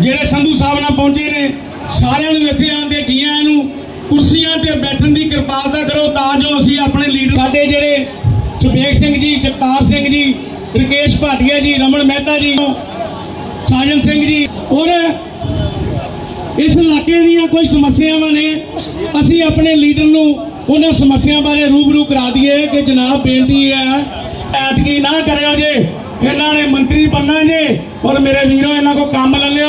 ਜਿਹੜੇ ਸੰਧੂ ਸਾਹਿਬ ਨਾਲ ਪਹੁੰਚੇ ਨੇ, ਸਾਰਿਆਂ ਨੂੰ ਇੱਥੇ ਆਉਂਦੇ ਜੀਆਂ ਨੂੰ ਕੁਰਸੀਆਂ ਤੇ ਬੈਠਣ ਦੀ ਕਿਰਪਾਲਤਾ ਕਰੋ, ਤਾਂ ਜੋ ਅਸੀਂ ਆਪਣੇ ਲੀਡਰ ਸਾਡੇ ਜਿਹੜੇ ਸੁਬੇਗ ਸਿੰਘ ਜੀ, ਜਗਤਾਰ ਸਿੰਘ ਜੀ, ਰਕੇਸ਼ ਭਾਟੀਆ ਜੀ, ਰਮਨ ਮਹਿਤਾ ਜੀ, ਸਾਜਨ ਸਿੰਘ ਜੀ, ਔਰ ਇਸ ਇਲਾਕੇ ਦੀਆਂ ਕੋਈ ਸਮੱਸਿਆਵਾਂ ਨੇ, ਅਸੀਂ ਆਪਣੇ ਲੀਡਰ ਨੂੰ ਉਹਨਾਂ ਸਮੱਸਿਆ ਬਾਰੇ ਰੂਬਰੂ ਕਰਾ ਦਈਏ ਕਿ ਜਨਾਬ ਬੇਨਤੀ ਹੈ, ਐਤਕੀ ਨਾ ਕਰਿਓ ਜੇ, ਇਹਨਾਂ ਨੇ ਮੰਤਰੀ ਬਣਨਾ ਜੇ, ਔਰ ਮੇਰੇ ਵੀਰੋ, ਇਹਨਾਂ ਕੋ ਕੰਮ ਲੈ ਲਿਓ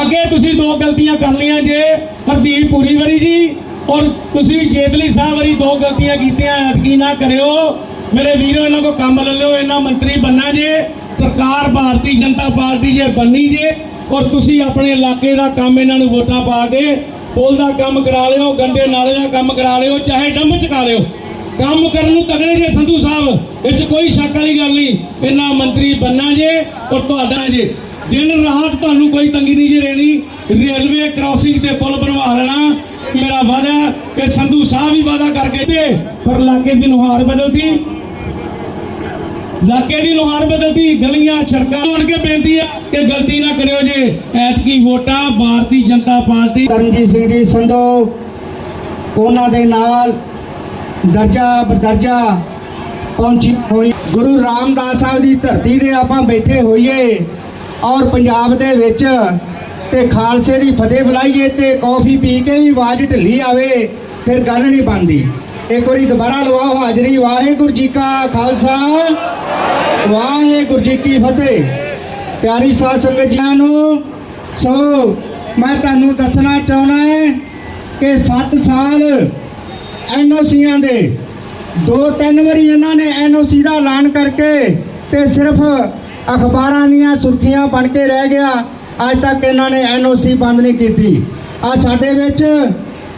ਅੱਗੇ ਤੁਸੀਂ ਦੋ ਗਲਤੀਆਂ ਕਰ ਲਈਆਂ ਜੇ ਹਰਦੀਪ ਪੂਰੀ ਵਰੀ ਜੀ, ਔਰ ਤੁਸੀਂ ਜੇਤਲੀ ਸਾਹਿਬ ਵਰੀ ਦੋ ਗਲਤੀਆਂ ਕੀਤੀਆਂ, ਐਤਕੀ ਨਾ ਕਰਿਓ। ਮੇਰੇ ਵੀਰੋ, ਇਹਨਾਂ ਕੋ ਕੰਮ ਲੈ ਲਿਓ, ਇਹਨਾਂ ਮੰਤਰੀ ਬੰਨਾ ਜੇ, ਸਰਕਾਰ ਭਾਰਤੀ, ਜਨਤਾ ਪਾਰਟੀ ਜੇ ਬੰਨੀ ਜੇ, ਔਰ ਤੁਸੀਂ ਆਪਣੇ ਇਲਾਕੇ ਦਾ ਕੰਮ ਇਹਨਾਂ ਨੂੰ ਵੋਟਾਂ ਪਾ ਕੇ ਪੁਲ ਦਾ ਕੰਮ ਕਰਾ ਲਿਓ ਗੰਦੇ ਨਾਲੇ ਦਾ ਕੰਮ ਕਰਾ ਲਿਓ, ਚਾਹੇ ਡੰਬ ਚਕਾ ਲਿਓ। ਕੰਮ ਕਰਨ ਨੂੰ ਤਗੜੇ ਜੇ ਸੰਧੂ ਸਾਹਿਬ, ਇਹ 'ਚ ਕੋਈ ਸ਼ੱਕ ਵਾਲੀ ਗੱਲ ਨਹੀਂ। ਇਹਨਾਂ ਮੰਤਰੀ ਬੰਨਾ ਜੇ, ਔਰ ਤੁਹਾਡਾ ਜੇ। ਦਿਨ ਰਾਤ ਤੁਹਾਨੂੰ ਕੋਈ ਤੰਗੀ ਨਹੀਂ ਜੇ ਰਹਿਣੀ। ਰੇਲਵੇ ਕ੍ਰਾਸਿੰਗ ਤੇ ਪੁਲ ਬਣਵਾ ਲੈਣਾ। ਮੇਰਾ ਵਾਅਦਾ ਕਿ ਸੰਧੂ ਸਾਹਿਬ ਵੀ ਵਾਅਦਾ ਕਰਕੇ ਦੇ। ਪਰ ਇਲਾਕੇ ਦੀ ਨੁਹਾਰ ਬਦਲਦੀ। ਇਲਾਕੇ ਦੀ ਨੁਹਾਰ ਬਦਲਦੀ, ਗਲੀਆਂ, ਸੜਕਾਂ। ਤੋੜ ਕੇ ਬੇਨਤੀ ਹੈ ਕਿ ਗਲਤੀ ਨਾ ਕਰਿਓ ਜੇ। ਐਤਕੀ ਵੋਟਾਂ ਭਾਰਤੀ ਜਨਤਾ ਪਾਰਟੀ। ਕਰਨਜੀਤ ਸਿੰਘ ਜੀ, ਸੰਧੋ, ਉਹਨਾਂ ਦੇ ਨਾਲ ਦਰਜਾ ਬਦਰਜਾ ਪਹੁੰਚੀ ਹੋਈ। ਗੁਰੂ ਰਾਮਦਾਸ ਸਾਹਿਬ ਦੀ ਧਰਤੀ ਤੇ ਆਪਾਂ ਬੈਠੇ ਹੋਈਏ। ਔਰ ਪੰਜਾਬ ਦੇ ਵਿੱਚ ਤੇ ਖਾਲਸੇ ਦੀ ਫਤਿਹ ਬੁਲਾਈਏ ਤੇ ਕੌਫੀ ਪੀ ਕੇ ਵੀ ਆਵਾਜ਼ ਢਿੱਲੀ ਆਵੇ, ਫਿਰ ਗੱਲ ਨਹੀਂ ਬਣਦੀ। ਇੱਕ ਵਾਰੀ ਦੁਬਾਰਾ ਲਵਾਓ ਹਾਜ਼ਰੀ। ਵਾਹਿਗੁਰੂ ਜੀ ਕਾ ਖਾਲਸਾ, ਵਾਹਿਗੁਰੂ ਜੀ ਕੀ ਫਤਿਹ। ਪਿਆਰੀ ਸਾਧ ਸੰਗਤ ਜੀਆਂ ਨੂੰ, ਸੋ ਮੈਂ ਤੁਹਾਨੂੰ ਦੱਸਣਾ ਚਾਹੁੰਦਾ ਹੈ ਕਿ 7 ਸਾਲ ਐਨਓਸੀਆਂ ਦੇ ਦੋ ਤਿੰਨ ਵਾਰੀ ਇਹਨਾਂ ਨੇ ਐਨਓਸੀ ਦਾ ਐਲਾਨ ਕਰਕੇ ਤੇ ਸਿਰਫ ਅਖਬਾਰਾਂ ਦੀਆਂ ਸੁਰਖੀਆਂ ਬਣ ਕੇ ਰਹਿ ਗਿਆ। ਅੱਜ ਤੱਕ ਇਹਨਾਂ ਨੇ ਐਨਓਸੀ ਬੰਦ ਨਹੀਂ ਕੀਤੀ। ਆ ਸਾਡੇ ਵਿੱਚ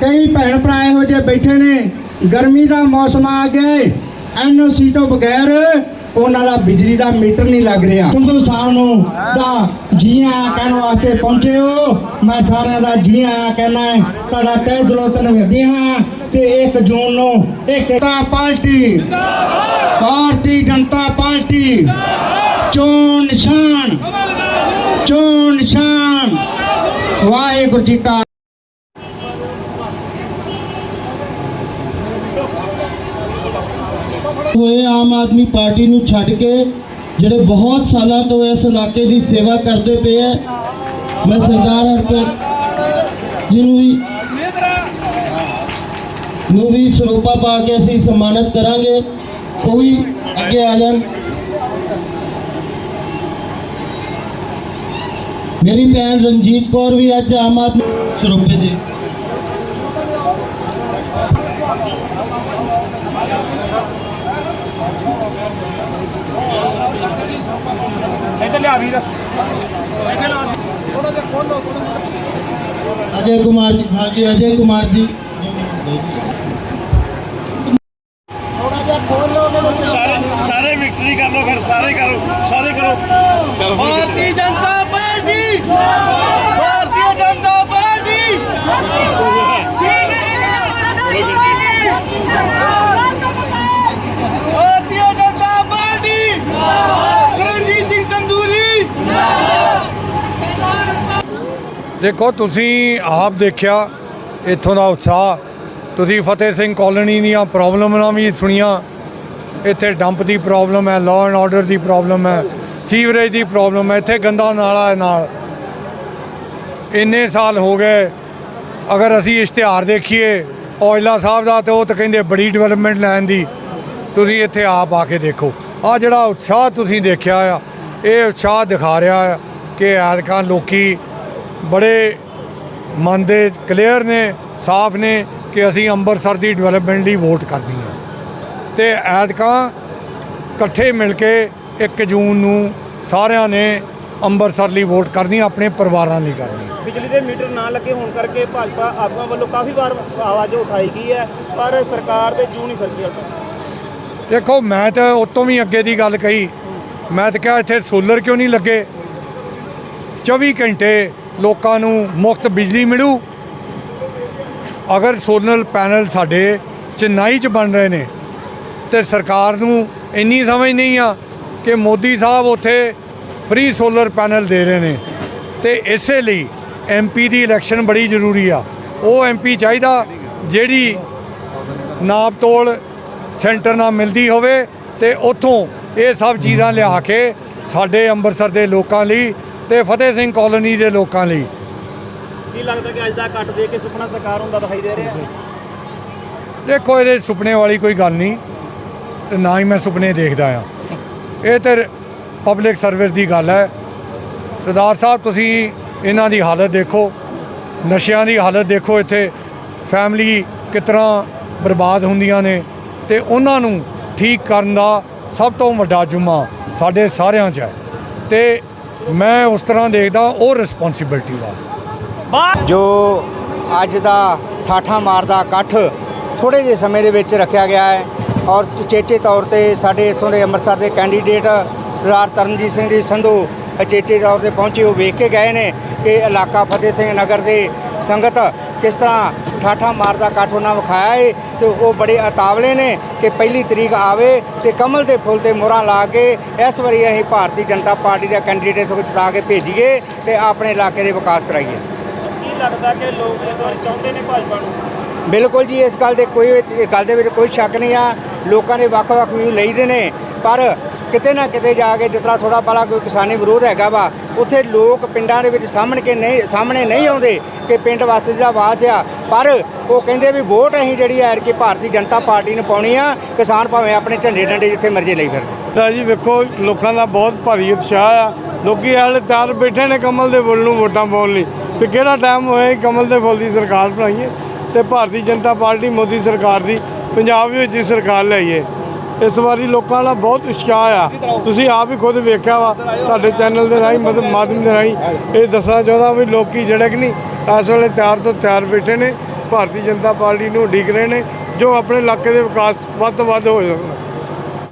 ਕਈ ਭੈਣ ਭਰਾ ਇਹੋ ਜਿਹੇ ਬੈਠੇ ਨੇ। ਗਰਮੀ ਦਾ ਮੌਸਮ ਆ ਗਿਆ ਐਨਓਸੀ ਤੋਂ ਬਗੈਰ ਉਹਨਾਂ ਦਾ ਬਿਜਲੀ ਦਾ ਮੀਟਰ ਨਹੀਂ ਲੱਗ ਰਿਹਾ। ਸੰਧੂ ਸਾਹਿਬ ਨੂੰ ਦਾ ਜੀਆਂ ਕਹਿਣ ਵਾਸਤੇ ਪਹੁੰਚੇ ਹੋ। ਮੈਂ ਸਾਰਿਆਂ ਦਾ ਜੀਆਂ ਕਹਿਣਾ ਹੈ, ਤੁਹਾਡਾ ਤਹਿ ਦਿਲੋਂ ਧੰਨਵਾਦੀ ਹਾਂ ਤੇ 1 ਜੂਨ ਨੂੰ ਇੱਕ ਜਨਤਾ ਪਾਰਟੀ, ਭਾਰਤੀ ਜਨਤਾ ਪਾਰਟੀ ਚੋਣ ਨਿਸ਼ਾਨ ਚੋਣ ਨਿਸ਼ਾਨ ਵਾਹਿਗੁਰੂ ਜੀ ਕਾ ਹੋਏ ਆਮ ਆਦਮੀ ਪਾਰਟੀ ਨੂੰ ਛੱਡ ਕੇ ਜਿਹੜੇ ਬਹੁਤ ਸਾਲਾਂ ਤੋਂ ਇਸ ਇਲਾਕੇ ਦੀ ਸੇਵਾ ਕਰਦੇ ਪਏ ਹੈ ਮੈਂ ਸਰਦਾਰ ਹਰਪ੍ਰੀਤ ਜੀ ਵੀ ਨੂੰ ਵੀ ਸਰੋਪਾ ਪਾ ਕੇ ਅਸੀਂ ਸਨਮਾਨਿਤ ਕਰਾਂਗੇ। ਉਹ ਵੀ ਅੱਗੇ ਆ ਜਾਣ। ਮੇਰੀ ਭੈਣ ਰਣਜੀਤ ਕੌਰ ਵੀ ਅੱਜ ਆਮ ਆਦਮੀ ਸਰੋਪੇ ਦੇ ਅਜੇ ਕੁਮਾਰ ਜੀ ਹਾਂਜੀ ਅਜੇ ਕੁਮਾਰ ਜੀ ਸਾਰੇ ਸਾਰੇ ਵਿਕਟਰੀ ਕਰ ਲਓ ਫਿਰ ਸਾਰੇ ਕਰੋ ਸਾਰੇ ਕਰੋ ਚਲੋ Bharatiya Janata party Bharatiya Janata party Bharatiya Janata party Ranjit Singh Tandoori ਦੇਖੋ, ਤੁਸੀਂ ਆਪ ਦੇਖਿਆ, ਇੱਥੋਂ ਦਾ ਉਤਸ਼ਾਹ। ਤੁਸੀਂ ਫਤਿਹ ਸਿੰਘ ਕਾਲੋਨੀ ਦੀਆਂ ਪ੍ਰੋਬਲਮਾਂ ਵੀ ਸੁਣੀਆਂ। ਇੱਥੇ ਡੰਪ ਦੀ ਪ੍ਰੋਬਲਮ ਹੈ ਲਾਅ ਐਂਡ ਆਰਡਰ ਦੀ ਪ੍ਰੋਬਲਮ ਹੈ ਸੀਵਰੇਜ ਦੀ ਪ੍ਰੋਬਲਮ ਹੈ, ਇੱਥੇ ਗੰਦਾ ਨਾਲਾ ਹੈ ਨਾਲ। ਇੰਨੇ ਸਾਲ ਹੋ ਗਏ, ਅਗਰ ਅਸੀਂ ਇਸ਼ਤਿਹਾਰ ਦੇਖੀਏ, ਔਜਲਾ ਸਾਹਿਬ ਦਾ ਤੇ ਉਹ ਤਾਂ ਕਹਿੰਦੇ ਬੜੀ ਡਿਵੈਲਪਮੈਂਟ ਲੈਣ ਦੀ। ਤੁਸੀਂ ਇੱਥੇ ਆਪ ਆ ਕੇ ਦੇਖੋ। ਆ ਜਿਹੜਾ ਉਤਸ਼ਾਹ ਤੁਸੀਂ ਦੇਖਿਆ ਆ, ਇਹ ਉਤਸ਼ਾਹ ਦਿਖਾ ਰਿਹਾ ਆ ਕਿ ਐਤਕਾਂ ਲੋਕੀ ਬੜੇ ਮਨ ਦੇ ਕਲੀਅਰ ਨੇ ਸਾਫ਼ ਨੇ ਕਿ ਅਸੀਂ ਅੰਮ੍ਰਿਤਸਰ ਦੀ ਡਿਵੈਲਪਮੈਂਟ ਲਈ ਵੋਟ ਕਰਨੀ ਹੈ। ਤੇ ਐਤਕਾਂ ਇਕੱਠੇ ਮਿਲ ਕੇ 1 ਜੂਨ ਨੂੰ ਸਾਰਿਆਂ ਨੇ ਅੰਮ੍ਰਿਤਸਰ ਲਈ ਵੋਟ ਕਰਨੀ ਆਪਣੇ ਪਰਿਵਾਰਾਂ ਲਈ ਕਰਨੀ। ਬਿਜਲੀ ਦੇ ਮੀਟਰ ਨਾ ਲੱਗੇ ਹੋਣ ਕਰਕੇ ਭਾਜਪਾ ਆਗੂਆਂ ਵੱਲੋਂ ਕਾਫੀ ਵਾਰ ਆਵਾਜ਼ ਉਠਾਈ ਗਈ ਹੈ ਪਰ ਸਰਕਾਰ ਦੇ ਜੂ ਨਹੀਂ ਸਰਕੀ ਤੱਕ ਦੇਖੋ ਮੈਂ ਤਾਂ ਉਤੋਂ ਵੀ ਅੱਗੇ ਦੀ ਗੱਲ ਕਹੀ। ਮੈਂ ਤਾਂ ਕਿਹਾ ਇੱਥੇ ਸੋਲਰ ਕਿਉਂ ਨਹੀਂ ਲੱਗੇ? 24 ਘੰਟੇ ਲੋਕਾਂ ਨੂੰ ਮੁਫਤ ਬਿਜਲੀ ਮਿਲੂ। ਅਗਰ ਸੋਲਰ ਪੈਨਲ ਸਾਡੇ ਚੇਨਈ 'ਚ ਬਣ ਰਹੇ ਨੇ, ਤੇ ਸਰਕਾਰ ਨੂੰ ਇੰਨੀ ਸਮਝ ਨਹੀਂ ਆ ਕਿ ਮੋਦੀ ਸਾਹਿਬ ਉੱਥੇ ਫ੍ਰੀ ਸੋਲਰ ਪੈਨਲ ਦੇ ਰਹੇ ਨੇ। ਤੇ ਇਸੇ ਲਈ ਐਮਪੀ ਦੀ ਇਲੈਕਸ਼ਨ ਬੜੀ ਜ਼ਰੂਰੀ ਆ। ਉਹ ਐਮਪੀ ਚਾਹੀਦਾ ਜਿਹੜੀ ਨਾਪ ਤੋਲ ਸੈਂਟਰ ਨਾਲ ਮਿਲਦੀ ਹੋਵੇ ਤੇ ਉੱਥੋਂ ਇਹ ਸਭ ਚੀਜ਼ਾਂ ਲਿਆ ਕੇ ਸਾਡੇ ਅੰਮ੍ਰਿਤਸਰ ਦੇ ਲੋਕਾਂ ਲਈ ਤੇ ਫਤਿਹ ਸਿੰਘ ਕਾਲੋਨੀ ਦੇ ਲੋਕਾਂ ਲਈ। ਕੀ ਲੱਗਦਾ ਕਿ ਅੱਜ ਦਾ ਕੱਟ ਦੇ ਕੇ ਸੁਪਨਾ ਸਾਕਾਰ ਹੁੰਦਾ ਦਿਖਾਈ ਦੇ ਰਿਹਾ? ਦੇਖੋ ਇਹਦੇ ਸੁਪਨੇ ਵਾਲੀ ਕੋਈ ਗੱਲ ਨਹੀਂ ਤੇ ਨਾ ਹੀ ਮੈਂ ਸੁਪਨੇ ਦੇਖਦਾ ਆ। ਇਹ ਤੇ ਪਬਲਿਕ ਸਰਵਿਸ ਦੀ ਗੱਲ ਹੈ। ਸਰਦਾਰ ਸਾਹਿਬ ਤੁਸੀਂ ਇਹਨਾਂ ਦੀ ਹਾਲਤ ਦੇਖੋ ਨਸ਼ਿਆਂ ਦੀ ਹਾਲਤ ਦੇਖੋ ਇੱਥੇ। ਫੈਮਿਲੀ ਕਿਸ ਤਰ੍ਹਾਂ ਬਰਬਾਦ ਹੁੰਦੀਆਂ ਨੇ ਤੇ ਉਹਨਾਂ ਨੂੰ ਠੀਕ ਕਰਨ ਦਾ ਸਭ ਤੋਂ ਵੱਡਾ ਜੁਮਾ ਸਾਡੇ ਸਾਰਿਆਂ 'ਚ ਹੈ। ਤੇ ਮੈਂ ਉਸ ਤਰ੍ਹਾਂ ਦੇਖਦਾ ਉਹ ਰਿਸਪੌਂਸਿਬਿਲਟੀ ਵਾਲਾ। ਜੋ ਅੱਜ ਦਾ ਠਾਠਾ ਮਾਰਦਾ ਇਕੱਠ ਥੋੜੇ ਜਿਹੇ ਸਮੇਂ ਦੇ ਵਿੱਚ ਰੱਖਿਆ ਗਿਆ ਹੈ ਔਰ ਉਚੇਚੇ ਤੌਰ ਤੇ ਸਾਡੇ ਇੱਥੋਂ ਦੇ ਅੰਮ੍ਰਿਤਸਰ ਦੇ ਕੈਂਡੀਡੇਟ ਸਰਦਾਰ ਤਰਨਜੀਤ ਸਿੰਘ ਜੀ ਸੰਧੂ ਉਚੇਚੇ ਤੌਰ ਤੇ ਪਹੁੰਚੇ ਉਹ ਵੇਖ ਕੇ ਗਏ ਨੇ ਕਿ ਇਲਾਕਾ ਫਤਿਹ ਸਿੰਘ ਨਗਰ ਦੇ ਸੰਗਤ ਕਿਸ ਤਰ੍ਹਾਂ ਠਾਠਾ ਮਾਰਦਾ ਇਕੱਠ ਉਹਨਾਂ ਵਿਖਾਇਆ ਹੈ ਤੇ ਉਹ ਬੜੇ ਅਤਾਵਲੇ ਨੇ ਕਿ ਪਹਿਲੀ ਤਰੀਕ ਆਵੇ ਤੇ ਕਮਲ ਦੇ ਫੁੱਲ ਤੇ ਮੋਹਰਾਂ ਲਾ ਕੇ ਇਸ ਵਾਰੀ ਅਸੀਂ ਭਾਰਤੀ ਜਨਤਾ ਪਾਰਟੀ ਦਾ ਕੈਂਡੀਡੇਟ ਇੱਥੋਂ ਜਿਤਾ ਕੇ ਭੇਜੀਏ ਤੇ ਆਪਣੇ ਇਲਾਕੇ ਦੇ ਵਿਕਾਸ ਕਰਾਈਏ। ਕੀ ਲੱਗਦਾ ਕਿ ਲੋਕ ਇਸ ਵਾਰ ਚਾਹੁੰਦੇ ਨੇ ਭਾਜਪਾ ਨੂੰ? ਬਿਲਕੁਲ ਜੀ ਇਸ ਗੱਲ ਦੇ ਕੋਈ ਗੱਲ ਦੇ ਵਿੱਚ ਕੋਈ ਸ਼ੱਕ ਨਹੀਂ ਆ। ਲੋਕਾਂ ਦੇ ਵੱਖ-ਵੱਖ ਵਿਊ ਲਈਦੇ ਨੇ। ਪਰ ਕਿਤੇ ਨਾ ਕਿਤੇ ਜਾ ਕੇ ਜਿਸ ਤਰ੍ਹਾਂ ਥੋੜਾ ਬਾਲਾ ਕੋਈ ਕਿਸਾਨੀ ਵਿਰੋਧ ਹੈਗਾ ਵਾ, ਉੱਥੇ ਲੋਕ ਪਿੰਡਾਂ ਦੇ ਵਿੱਚ ਸਾਹਮਣੇ ਕੇ ਨਹੀਂ, ਸਾਹਮਣੇ ਨਹੀਂ ਆਉਂਦੇ ਕਿ ਪਿੰਡ ਵਾਸੀ ਦਾ ਵਾਸ ਆ। ਪਰ ਉਹ ਕਹਿੰਦੇ ਵੀ ਵੋਟ ਅਸੀਂ ਜਿਹੜੀ ਹੈ ਕਿ ਭਾਰਤੀ ਜਨਤਾ ਪਾਰਟੀ ਨੂੰ ਪਾਉਣੀ ਆ, ਕਿਸਾਨ ਭਾਵੇਂ ਆਪਣੇ ਝੰਡੇ ਡੰਡੇ ਜਿੱਥੇ ਮਰਜ਼ੀ ਲਈ ਫਿਰਨ। ਤਾਂ ਜੀ ਵੇਖੋ, ਲੋਕਾਂ ਦਾ ਬਹੁਤ ਭਾਰੀ ਉਤਸ਼ਾਹ ਆ। ਲੋਕੀ ਹਾਲੇ ਤਿਆਰ ਬੈਠੇ ਨੇ ਕਮਲ ਦੇ ਫੁੱਲ ਨੂੰ ਵੋਟਾਂ ਪਾਉਣ ਲਈ। ਵੀ ਕਿਹੜਾ ਟਾਈਮ ਹੋਇਆ ਕਮਲ ਦੇ ਫੁੱਲ ਦੀ ਸਰਕਾਰ ਬਣਾਈਏ ਤੇ ਭਾਰਤੀ ਜਨਤਾ ਪਾਰਟੀ ਮੋਦੀ ਸਰਕਾਰ ਦੀ, ਪੰਜਾਬ ਵਿੱਚ ਹੀ ਸਰਕਾਰ ਲਿਆਈਏ ਇਸ ਵਾਰੀ ਲੋਕਾਂ ਦਾ ਬਹੁਤ ਉਤਸ਼ਾਹ ਆ। ਤੁਸੀਂ ਆਪ ਹੀ ਖੁਦ ਵੇਖਿਆ ਵਾ, ਤੁਹਾਡੇ ਚੈਨਲ ਦੇ ਰਾਹੀਂ, ਮਤਲਬ ਮਾਧਿਅਮ ਦੇ ਰਾਹੀਂ ਇਹ ਦੱਸਣਾ ਚਾਹੁੰਦਾ ਵੀ ਲੋਕੀ ਜਿਹੜੇ ਕਿ ਨਹੀਂ, ਇਸ ਵੇਲੇ ਤਿਆਰ ਤੋਂ ਤਿਆਰ ਬੈਠੇ ਨੇ, ਭਾਰਤੀ ਜਨਤਾ ਪਾਰਟੀ ਨੂੰ ਉਡੀਕ ਰਹੇ ਨੇ, ਜੋ ਆਪਣੇ ਇਲਾਕੇ ਦੇ ਵਿਕਾਸ ਵੱਧ ਤੋਂ ਵੱਧ ਹੋ ਸਕਦਾ